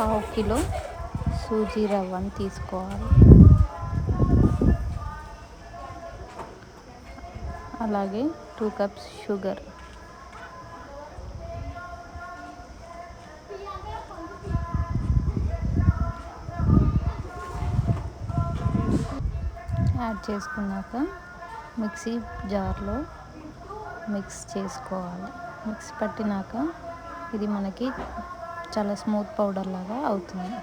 పావు కిలో సూజీ రవ్వని తీసుకోవాలి. అలాగే టూ కప్స్ షుగర్. యాడ్ చేసుకున్నాక మిక్సీ జార్లో మిక్స్ చేసుకోవాలి. మిక్స్ పట్టినాక ఇది మనకి చాలా స్మూత్ పౌడర్ లాగా అవుతుంది.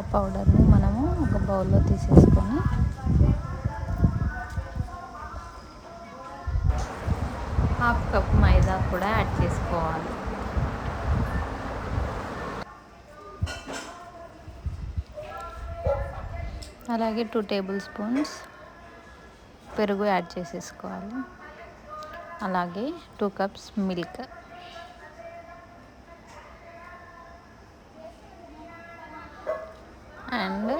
ఆ పౌడర్ని మనము ఒక బౌల్లో తీసేసుకొని హాఫ్ కప్ మైదా కూడా యాడ్ చేసుకోవాలి. అలాగే టూ టేబుల్ స్పూన్స్ పెరుగు యాడ్ చేసేసుకోవాలి. అలాగే two cups milk. And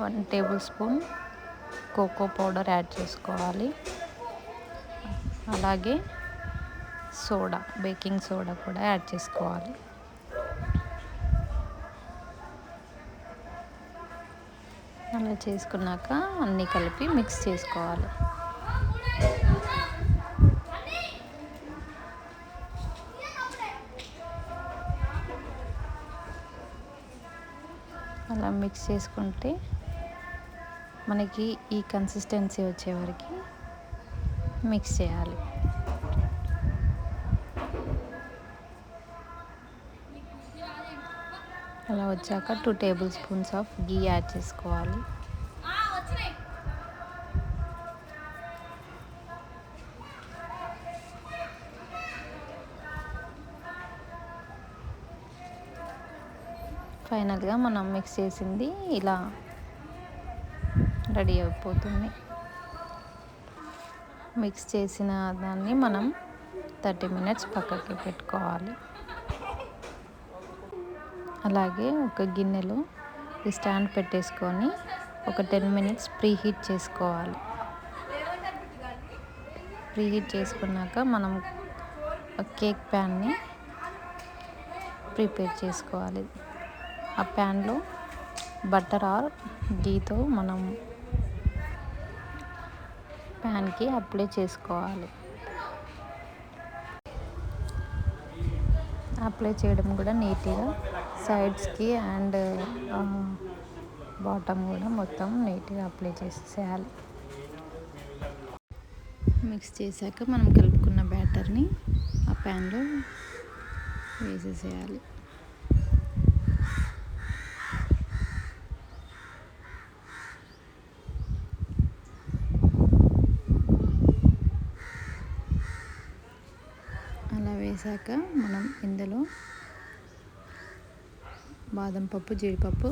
one tablespoon cocoa powder add చేసుకోవాలి. అలాగే సోడా బేకింగ్ సోడా కూడా యాడ్ చేసుకోవాలి. అలా చేసుకున్నాక అన్నీ కలిపి మిక్స్ చేసుకోవాలి. అలా మిక్స్ చేసుకుంటే మనకి ఈ కన్సిస్టెన్సీ వచ్చే వరకు మిక్స్ చేయాలి. అలా వచ్చాక two tablespoons of ghee add చేసుకోవాలి. ఫైనల్గా మనం మిక్స్ చేసింది ఇలా రెడీ అయిపోతుంది. మిక్స్ చేసిన దాన్ని మనం థర్టీ మినిట్స్ పక్కకి పెట్టుకోవాలి. అలాగే ఒక గిన్నెలో ఈ స్టాండ్ పెట్టేసుకొని ఒక టెన్ మినిట్స్ ప్రీ హీట్ చేసుకోవాలి. ప్రీ హీట్ చేసుకున్నాక మనం కేక్ ప్యాన్ని ప్రిపేర్ చేసుకోవాలి. ఆ ప్యాన్లో బటర్ ఆర్ గీతో మనం ప్యాన్కి అప్లై చేసుకోవాలి. అప్లై చేయడం కూడా నీట్గా సైడ్స్కి అండ్ బాటమ్ కూడా మొత్తం నీట్గా అప్లై చేసేయాలి. మిక్స్ చేశాక మనం కలుపుకున్న బ్యాటర్ని ఆ ప్యాన్లో వేసేసేయాలి అలా వేసాక మనం ఇందులో బాదం పప్పు జీడిపప్పు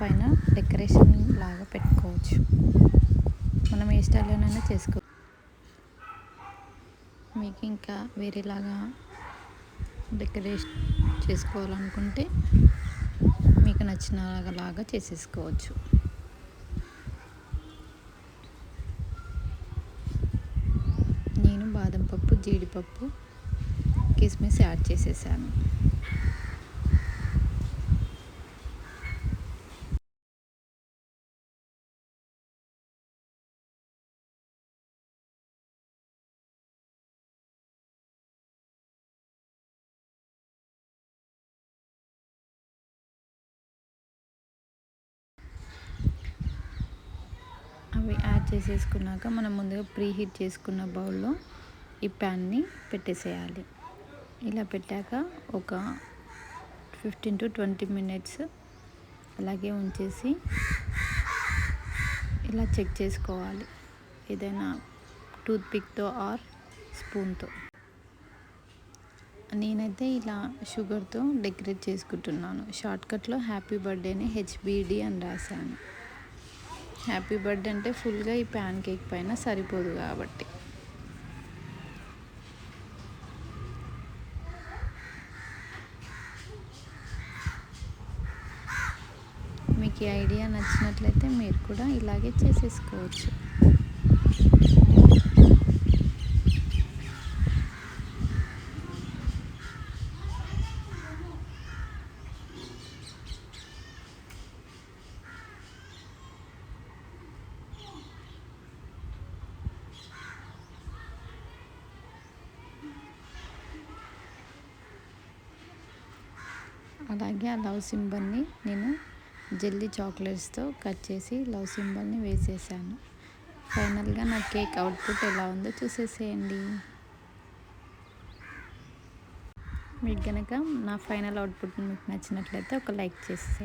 పైన డెకరేషన్ లాగా పెట్టుకోవచ్చు. మనం ఏ స్టైల్లోనైనా చేసుకో మీకు ఇంకా వేరేలాగా డెకరేషన్ చేసుకోవాలనుకుంటే మీకు నచ్చిన లాగా చేసేసుకోవచ్చు. నేను బాదం పప్పు జీడిపప్పు కిస్మిస్ యాడ్ చేసేసాను అవి యాడ్ చేసేసుకున్నాక మనం ముందుగా ప్రీహీట్ చేసుకున్న బౌల్లో ఈ ప్యాన్ని పెట్టేసేయాలి. ఇలా పెట్టాక ఒక ఫిఫ్టీన్ టు ట్వంటీ మినిట్స్ అలాగే ఉంచేసి ఇలా చెక్ చేసుకోవాలి. ఏదైనా టూత్ పిక్తో ఆర్ స్పూన్తో. నేనైతే ఇలా షుగర్తో డెకరేట్ చేసుకుంటున్నాను. షార్ట్కట్లో హ్యాపీ బర్త్డేని హెచ్బిడి అని రాశాను. హ్యాపీ బర్త్డే అంటే ఫుల్గా ఈ ప్యాన్ కేక్ పైన సరిపోదు కాబట్టి. మీకు ఈ ఐడియా నచ్చినట్లయితే మీరు కూడా ఇలాగే చేసేసుకోవచ్చు. అలాగే ఆ లవ్ సింబల్ని నేను జెల్లీ చాక్లెట్స్తో కట్ చేసి లవ్ సింబల్ని వేసేసాను. ఫైనల్గా నా కేక్ అవుట్పుట్ ఎలా ఉందో చూసేసేయండి. మీకు కనుక నా ఫైనల్ అవుట్పుట్ మీకు నచ్చినట్లయితే ఒక లైక్ చేసేయండి